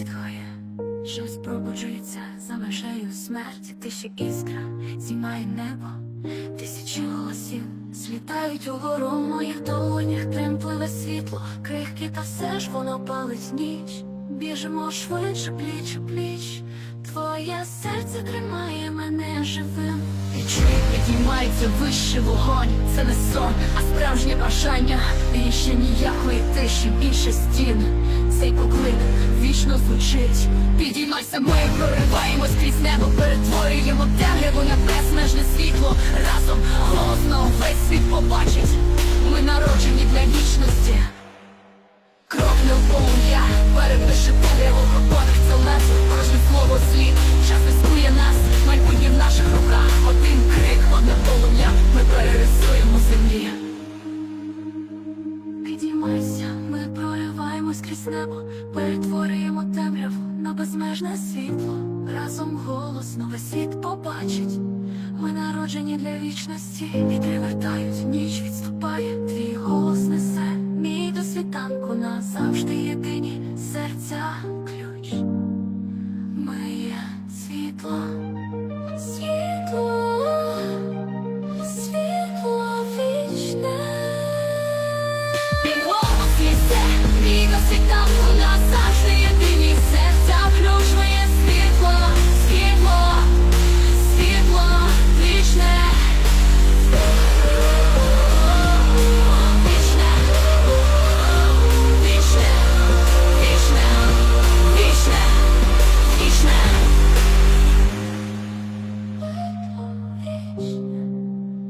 зітхає, щось пробуджується, за межею смерті, тиші іскра, зіймає небо, тисячі голосів злітають угору в моїх долонях, тремпливе світло, крихкі, та все ж воно палить ніч. Біжимо швидше, пліч у пліч, твоє серце тримає мене живим. Відчуй, підіймається вище вогонь, це не сон, а справжнє бажання. І ще ніякої тиші, більше стін. Цей звучить. Підіймайся, ми прориваємось крізь небо, перетворюємо темряву на безмежне світло. Разом голосно весь світ побачить. Ми народжені для вічності. Кроплю полум'я, перепише темряву, подих це лезо, кожне слово слід. Прориваємось крізь небо, перетворюємо темряву на безмежне світло. Разом голосно весь світ побачить. Ми народжені для вічності, вітри вертають, ніч відступає, твій голос несе.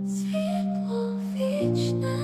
Світло вічне.